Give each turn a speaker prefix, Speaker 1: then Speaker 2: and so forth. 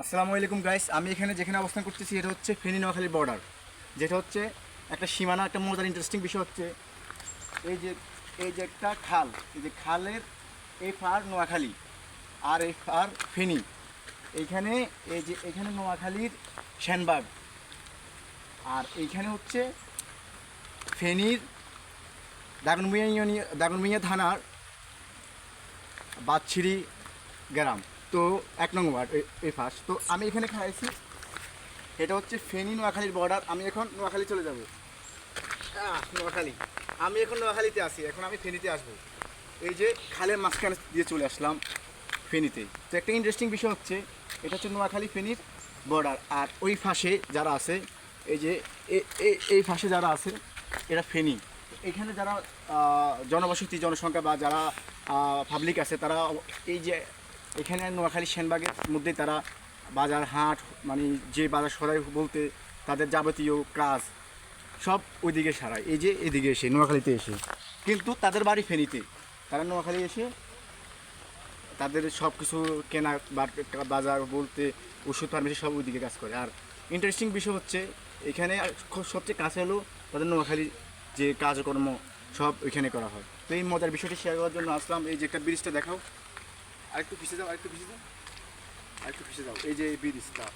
Speaker 1: আসসালামু আলাইকুম গাইস আমি এখানে যেখানে অবস্থান করতেছি, এটা হচ্ছে ফেনী নোয়াখালী বর্ডার যেটা হচ্ছে একটা সীমানা, একটা মজার ইন্টারেস্টিং বিষয় হচ্ছে এই যে এই যে একটা খাল, এই যে খালের এই পার নোয়াখালী আর এই পার ফেনী। এইখানে, এই যে, এখানে নোয়াখালীর শ্যানবাগ আর এইখানে হচ্ছে ফেনীর দাগনমিয়া ইউনিয়ন দাগনমিয়া থানার বাদছিড়ি গ্রাম। তো এক নং ওয়ার্ড, এই ফার্স্ট তো আমি এখানে খাইছি, এটা হচ্ছে ফেনী নোয়াখালীর বর্ডার আমি এখন নোয়াখালী চলে যাব। নোয়াখালী। আমি এখন নোয়াখালীতে আসি এখন আমি ফেনীতে আসব। এই যে খালের মাঝখানে দিয়ে চলে আসলাম ফেনীতে। তো একটা ইন্টারেস্টিং বিষয় হচ্ছে, এটা হচ্ছে নোয়াখালী ফেনীর বর্ডার আর ওই ফাঁসে যারা আছে, এই যে এই ফাঁসে যারা আছে, এরা ফেনী। এখানে যারা জনবসতি, জনসংখ্যা বা যারা পাবলিক আছে, তারা এই যে এখানে নোয়াখালী সেনবাগের মধ্যে তারা বাজার হাট মানে যে বাজার সরাই বলতে তাদের যাবতীয় কাজ সব ওইদিকে সারায়। এই যে এদিকে এসে, নোয়াখালীতে এসে। কিন্তু তাদের বাড়ি ফেনীতে। তারা নোয়াখালী এসে তাদের সব কিছু কেনা বাজার বলতে ওষুধ ফার্মেসি সব ওইদিকে কাজ করে। আর ইন্টারেস্টিং বিষয় হচ্ছে, এখানে সবচেয়ে কাছে হলো তাদের নোয়াখালী যে কাজকর্ম সব ওইখানে করা হয়। তো এই মজার বিষয়টি শেয়ার করার জন্য আসলাম। এই যে একটা ব্রিজটা দেখাও। আরেকটু পিছিয়ে যাও আরেকটু পিছিয়ে যাও আরেকটু পিছিয়ে যাও এই যে এই ব্রিজটা